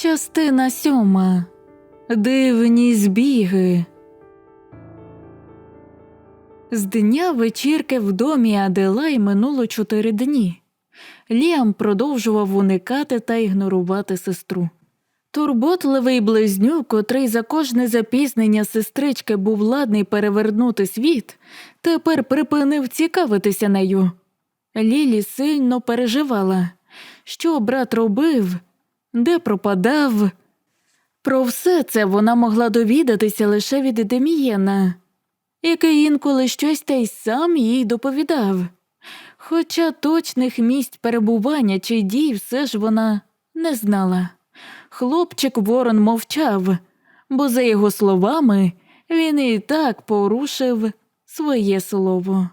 Частина сьома. Дивні збіги. З дня вечірки в домі Аделай минуло чотири дні. Ліам продовжував уникати та ігнорувати сестру. Турботливий близнюк, котрий за кожне запізнення сестрички був ладний перевернути світ, тепер припинив цікавитися нею. Лілі сильно переживала, що брат робив, де пропадав. Про все це вона могла довідатися лише від Демієна, який інколи щось та й сам їй доповідав. Хоча точних місць перебування чи дій все ж вона не знала. Хлопчик Ворон мовчав, бо, за його словами, він і так порушив своє слово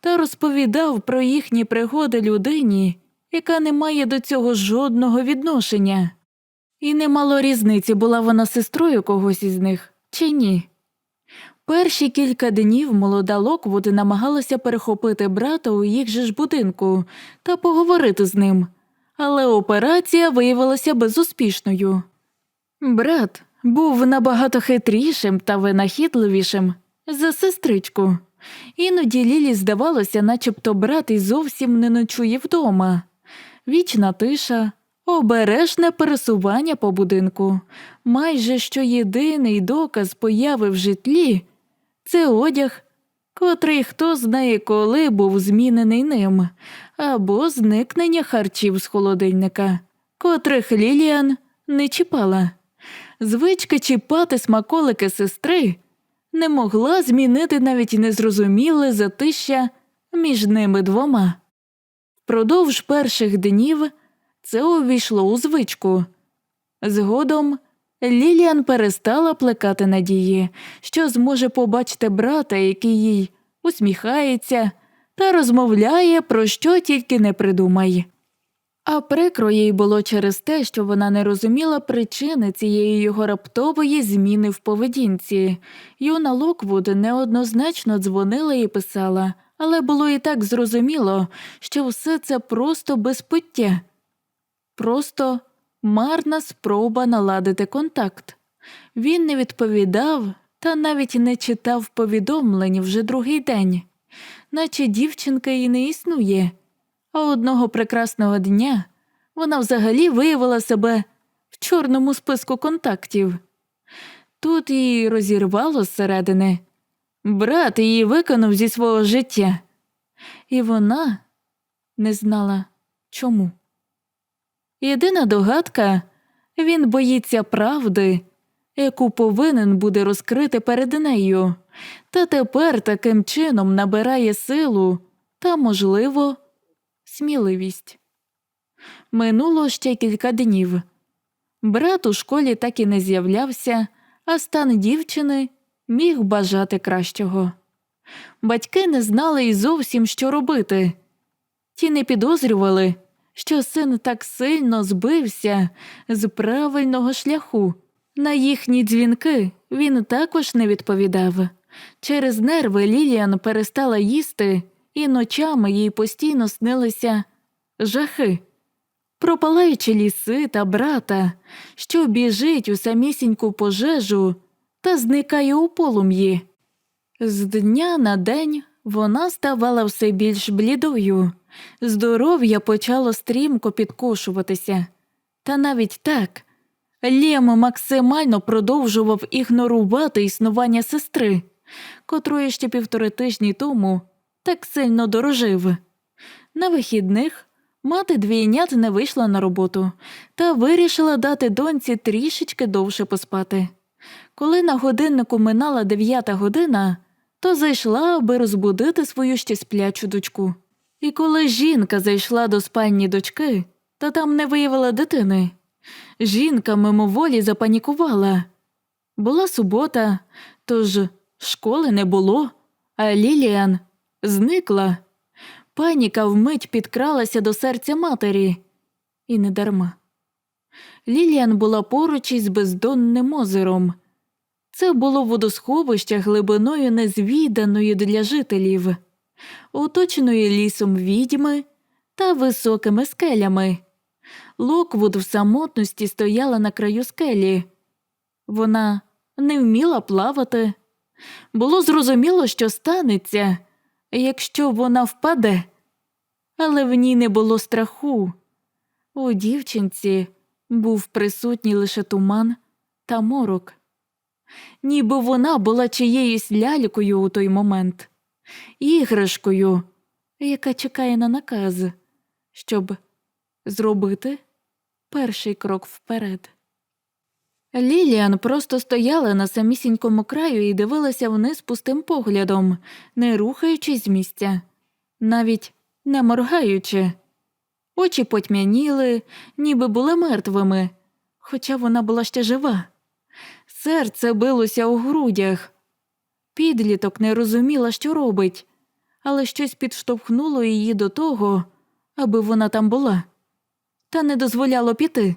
та розповідав про їхні пригоди людині, яка не має до цього жодного відношення. І немало різниці, була вона сестрою когось із них чи ні. Перші кілька днів молода Локвуд намагалася перехопити брата у їх же ж будинку та поговорити з ним, але операція виявилася безуспішною. Брат був набагато хитрішим та винахідливішим за сестричку. Іноді Лілі здавалося, начебто брат і зовсім не ночує вдома. Вічна тиша, обережне пересування по будинку, майже що єдиний доказ появи в житлі це одяг, котрий хто знає коли був змінений ним, або зникнення харчів з холодильника, котрих Ліліан не чіпала. Звичка чіпати смаколики сестри не могла змінити навіть незрозуміле затища між ними двома. Впродовж перших днів це увійшло у звичку. Згодом Ліліан перестала плекати надії, що зможе побачити брата, який їй усміхається та розмовляє про що тільки не придумай. А прикро їй було через те, що вона не розуміла причини цієї його раптової зміни в поведінці. Юна Локвуд неоднозначно дзвонила і писала, але було і так зрозуміло, що все це просто безпуття, просто марна спроба наладити контакт. Він не відповідав та навіть не читав повідомлень вже другий день, наче дівчинка і не існує. А одного прекрасного дня вона взагалі виявила себе в чорному списку контактів. Тут її розірвало зсередини. Брат її виконав зі свого життя, і вона не знала чому. Єдина догадка він боїться правди, яку повинен буде розкрити перед нею, та тепер таким чином набирає силу та, можливо, сміливість. Минуло ще кілька днів. Брат у школі так і не з'являвся, а стан дівчини міг бажати кращого. Батьки не знали і зовсім, що робити. Ті не підозрювали, що син так сильно збився з правильного шляху. На їхні дзвінки він також не відповідав. Через нерви Ліліан перестала їсти, і ночами їй постійно снилися жахи, пропалаючи ліси та брата, що біжить у самісіньку пожежу та зникає у полум'ї. З дня на день вона ставала все більш блідою, здоров'я почало стрімко підкошуватися. Та навіть так Лєм максимально продовжував ігнорувати існування сестри, котрої ще півтори тижні тому так сильно дорожив. На вихідних мати двійнят не вийшла на роботу та вирішила дати доньці трішечки довше поспати. Коли на годиннику минала дев'ята година, то зайшла, аби розбудити свою ще сплячу дочку. І коли жінка зайшла до спальні дочки, та там не виявила дитини, жінка мимоволі запанікувала. Була субота, тож школи не було, а Ліліан зникла. Паніка вмить підкралася до серця матері, і не дарма. Ліліан була поруч із бездонним озером. Це було водосховище глибиною незвіданою для жителів, оточеною лісом відьми та високими скелями. Локвуд в самотності стояла на краю скелі. Вона не вміла плавати. Було зрозуміло, що станеться, якщо вона впаде, але в ній не було страху. У дівчинці був присутній лише туман та морок, ніби вона була чиєюсь лялькою у той момент, іграшкою, яка чекає на наказ, щоб зробити перший крок вперед. Ліліан просто стояла на самісінькому краю і дивилася вниз пустим поглядом, не рухаючись з місця, навіть не моргаючи. Очі потьмяніли, ніби були мертвими, хоча вона була ще жива. Серце билося у грудях. Підліток не розуміла, що робить, але щось підштовхнуло її до того, аби вона там була, та не дозволяло піти.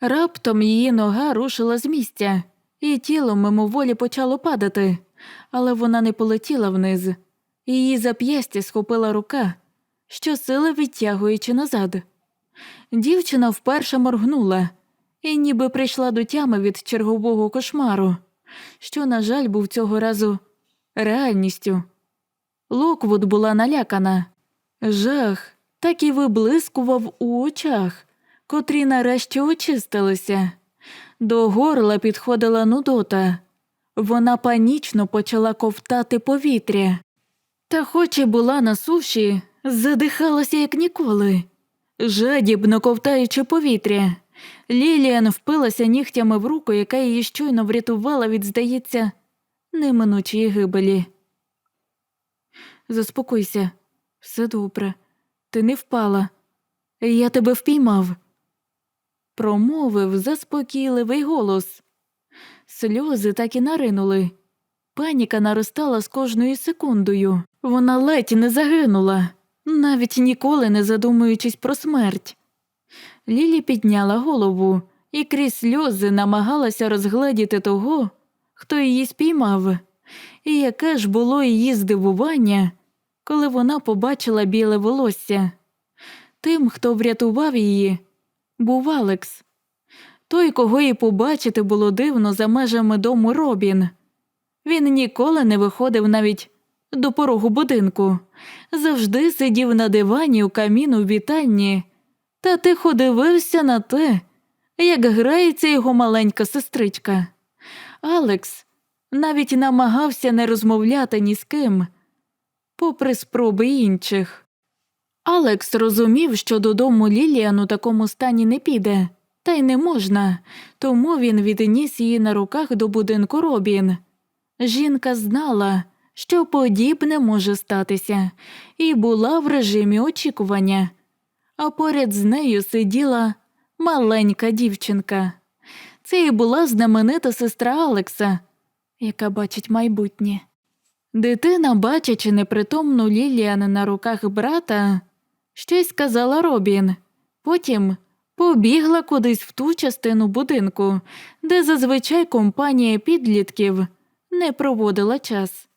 Раптом її нога рушила з місця, і тіло мимоволі почало падати, але вона не полетіла вниз. Її зап'ястя схопила рука, щосили відтягуючи назад. Дівчина вперше моргнула і ніби прийшла до тями від чергового кошмару, що, на жаль, був цього разу реальністю. Локвуд була налякана. Жах так і виблискував у очах, котрі нарешті очистилися. До горла підходила нудота. Вона панічно почала ковтати повітря. Та, хоч і була на суші, задихалася як ніколи, жадібно ковтаючи повітря. Ліліан впилася нігтями в руку, яка її щойно врятувала від, здається, неминучої гибелі. Заспокойся, все добре, ти не впала. Я тебе впіймав, промовив заспокійливий голос. Сльози так і наринули. Паніка наростала з кожною секундою. Вона ледь не загинула, навіть ніколи не задумуючись про смерть. Лілі підняла голову і крізь сльози намагалася розгледіти того, хто її спіймав, і яке ж було її здивування, коли вона побачила біле волосся. Тим, хто врятував її, був Алекс. Той, кого їй побачити було дивно за межами дому Робін. Він ніколи не виходив навіть до порогу будинку, завжди сидів на дивані у каміну в вітальні та тихо дивився на те, як грається його маленька сестричка. Алекс навіть намагався не розмовляти ні з ким, попри спроби інших. Алекс розумів, що додому Ліліан у такому стані не піде, та й не можна, тому він відніс її на руках до будинку Робін. Жінка знала, що подібне може статися, і була в режимі очікування, а поряд з нею сиділа маленька дівчинка. Це і була знаменита сестра Алекса, яка бачить майбутнє. Дитина, бачачи непритомну Ліліан на руках брата, щось сказала Робін, потім побігла кудись в ту частину будинку, де зазвичай компанія підлітків не проводила час.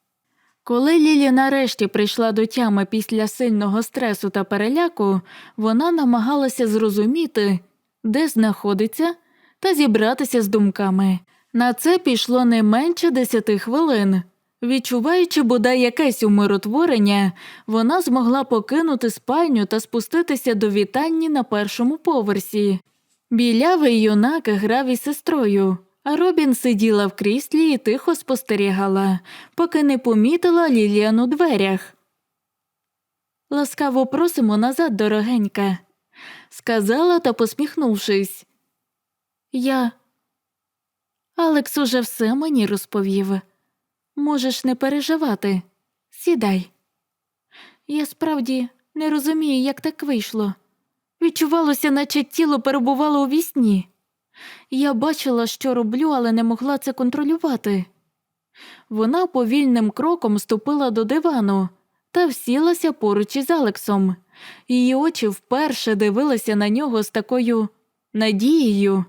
Коли Лілі нарешті прийшла до тями після сильного стресу та переляку, вона намагалася зрозуміти, де знаходиться, та зібратися з думками. На це пішло не менше десяти хвилин. Відчуваючи бодай якесь умиротворення, вона змогла покинути спальню та спуститися до вітальні на першому поверсі. Білявий юнак грав із сестрою, Робін сиділа в кріслі і тихо спостерігала, поки не помітила Ліліан у дверях. Ласкаво просимо назад, дорогенька, сказала та посміхнувшись. Я. Алекс уже все мені розповів. Можеш не переживати. Сідай. Я справді не розумію, як так вийшло. Відчувалося, наче тіло перебувало у вісні. Я бачила, що роблю, але не могла це контролювати. Вона повільним кроком ступила до дивану та всілася поруч із Алексом. Її очі вперше дивилися на нього з такою надією.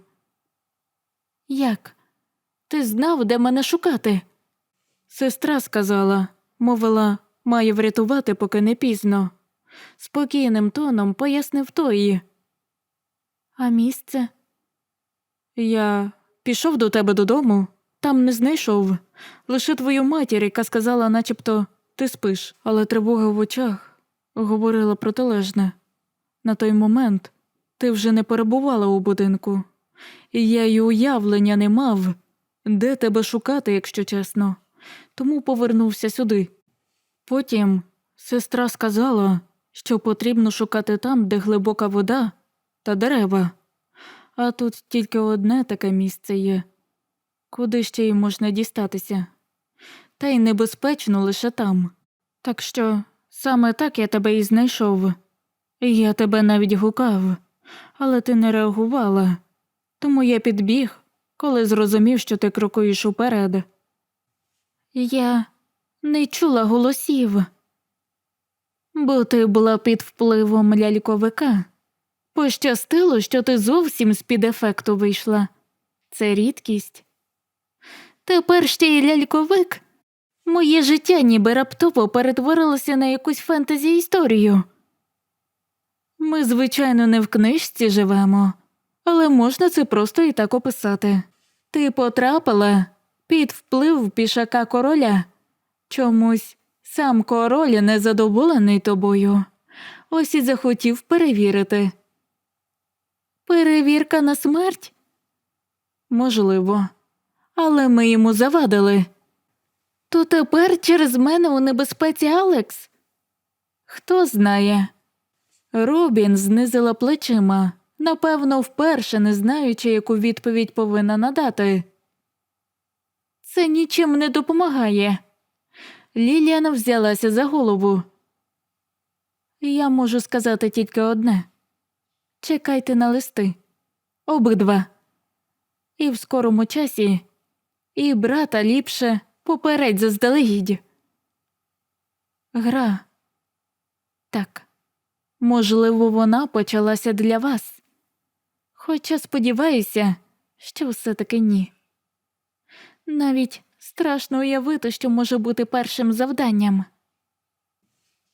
Як? Ти знав, де мене шукати? Сестра сказала, мовила, має врятувати, поки не пізно. Спокійним тоном пояснив той. А місце? Я пішов до тебе додому, там не знайшов. Лише твою матір, яка сказала, начебто, ти спиш, але тривога в очах говорила протилежне. На той момент ти вже не перебувала у будинку, і я й уявлення не мав, де тебе шукати, якщо чесно, тому повернувся сюди. Потім сестра сказала, що потрібно шукати там, де глибока вода та дерева. А тут тільки одне таке місце є, куди ще й можна дістатися. Та й небезпечно лише там. Так що саме так я тебе і знайшов. Я тебе навіть гукав, але ти не реагувала. Тому я підбіг, коли зрозумів, що ти крокуєш уперед. Я не чула голосів, бо ти була під впливом ляльковика. Пощастило, що ти зовсім з під ефекту вийшла. Це рідкість. Тепер ще й ляльковик. Моє життя ніби раптово перетворилося на якусь фентезі історію. Ми, звичайно, не в книжці живемо, але можна це просто і так описати. Ти потрапила під вплив пішака короля. Чомусь сам король незадоволений тобою. Ось і захотів перевірити. Перевірка на смерть? Можливо, але ми йому завадили. То тепер через мене у небезпеці Алекс? Хто знає? Робін знизила плечима, напевно, вперше не знаючи, яку відповідь повинна надати. Це нічим не допомагає. Ліліана взялася за голову. Я можу сказати тільки одне чекайте на листи. Обидва. І в скорому часі, і брата ліпше попередь заздалегідь. Гра. Так. Можливо, вона почалася для вас. Хоча сподіваюся, що все таки ні. Навіть страшно уявити, що може бути першим завданням.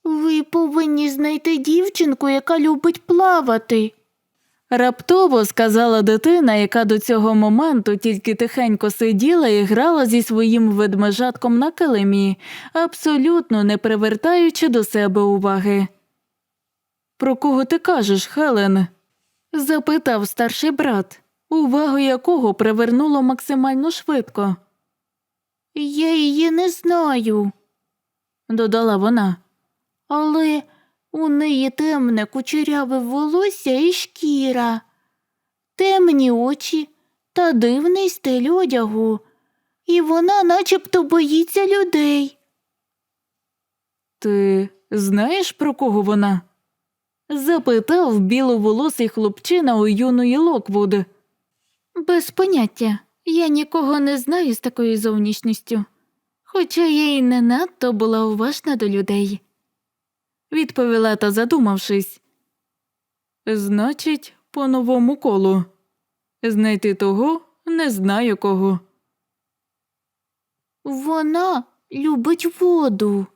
Ви повинні знайти дівчинку, яка любить плавати. Раптово сказала дитина, яка до цього моменту тільки тихенько сиділа і грала зі своїм ведмежатком на килимі, абсолютно не привертаючи до себе уваги. Про кого ти кажеш, Хелен? запитав старший брат, увагу якого привернуло максимально швидко, Я її не знаю, додала вона. але у неї темне кучеряве волосся і шкіра, темні очі та дивний стиль одягу, і вона начебто боїться людей. Ти знаєш, про кого вона? запитав біловолосий хлопчина у юної Локвуд. Без поняття, я нікого не знаю з такою зовнішністю, хоча я й не надто була уважна до людей, відповіла та задумавшись. Значить, по новому колу. Знайти того не знаю кого. Вона любить воду.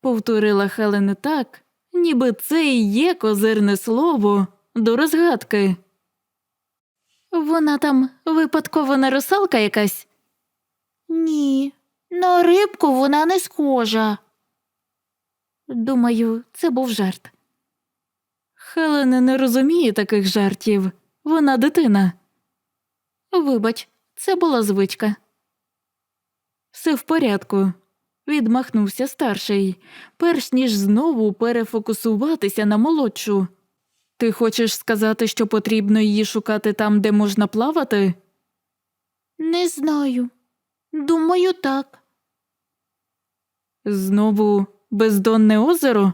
повторила Хелена так, ніби це і є козирне слово до розгадки. Вона там випадково не русалка якась? Ні, на рибку вона не схожа. Думаю, це був жарт. Хелена не розуміє таких жартів. Вона дитина. Вибач, це була звичка. Все в порядку, відмахнувся старший, перш ніж знову перефокусуватися на молодшу. Ти хочеш сказати, що потрібно її шукати там, де можна плавати? Не знаю. Думаю, так. Знову бездонне озеро?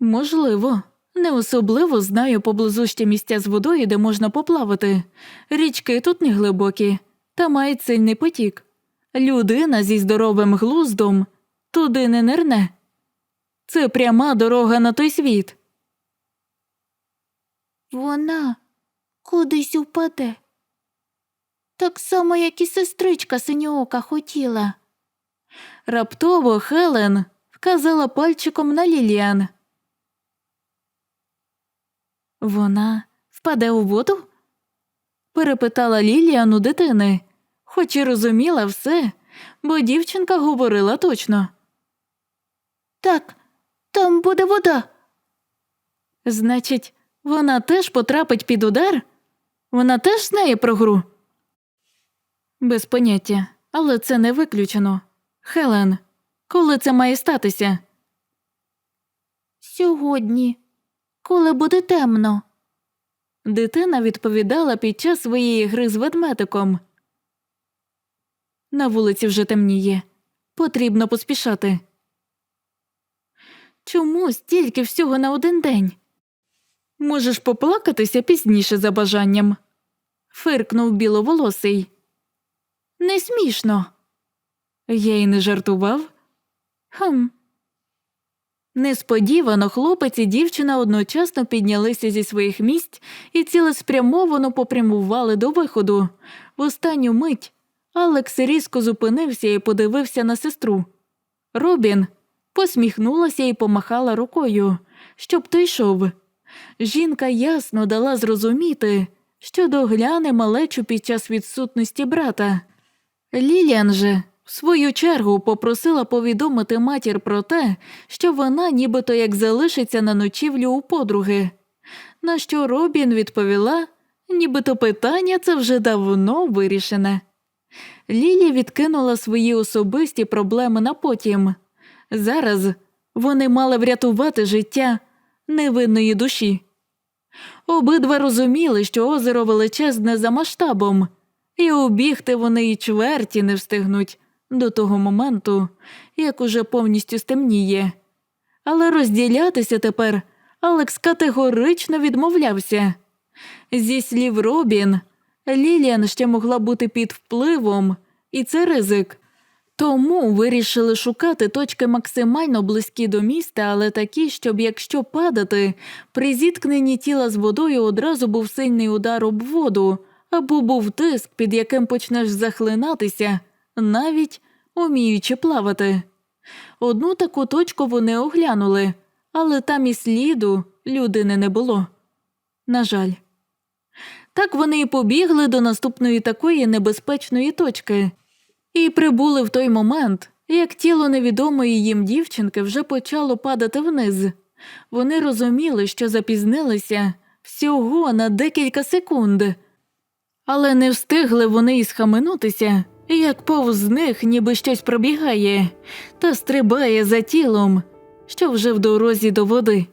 Можливо, не особливо знаю поблизу ще місця з водою, де можна поплавати. Річки тут не глибокі, та мають сильний потік. Людина зі здоровим глуздом туди не нирне. Це пряма дорога на той світ. Вона кудись упаде. Так само, як і сестричка синьоока хотіла. Раптово Хелен вказала пальчиком на Ліліан. Вона впаде у воду? перепитала Ліліан у дитини, хоч і розуміла все, бо дівчинка говорила точно. Так, там буде вода. Значить, вона теж потрапить під удар? Вона теж знає про гру? Без поняття, але це не виключено. Хелен, коли це має статися? Сьогодні, коли буде темно. Дитина відповідала під час своєї гри з ведмедиком. На вулиці вже темніє. Потрібно поспішати. Чому стільки всього на один день? Можеш поплакатися пізніше за бажанням. Фиркнув біловолосий. Не смішно. Я й не жартував. Хм. Несподівано хлопець і дівчина одночасно піднялися зі своїх місць і цілеспрямовано попрямували до виходу. В останню мить Алекс різко зупинився і подивився на сестру. Робін посміхнулася і помахала рукою, щоб той йшов. Жінка ясно дала зрозуміти, що догляне малечу під час відсутності брата. Ліліан же, в свою чергу, попросила повідомити матір про те, що вона нібито як залишиться на ночівлю у подруги. На що Робін відповіла, нібито питання це вже давно вирішене. Лілі відкинула свої особисті проблеми на потім. Зараз вони мали врятувати життя невинної душі. Обидва розуміли, що озеро величезне за масштабом, і обігти вони й чверті не встигнуть до того моменту, як уже повністю стемніє. Але розділятися тепер Алекс категорично відмовлявся. Зі слів Робін, Ліліан ще могла бути під впливом, і це ризик. Тому вирішили шукати точки максимально близькі до міста, але такі, щоб якщо падати, при зіткненні тіла з водою одразу був сильний удар об воду, або був тиск, під яким почнеш захлинатися, навіть уміючи плавати. Одну таку точку вони оглянули, але там і сліду людини не було. На жаль. Так вони і побігли до наступної такої небезпечної точки і прибули в той момент, як тіло невідомої їм дівчинки вже почало падати вниз. Вони розуміли, що запізнилися всього на декілька секунд, але не встигли вони і схаменутися, як повз них ніби щось пробігає та стрибає за тілом, що вже в дорозі до води.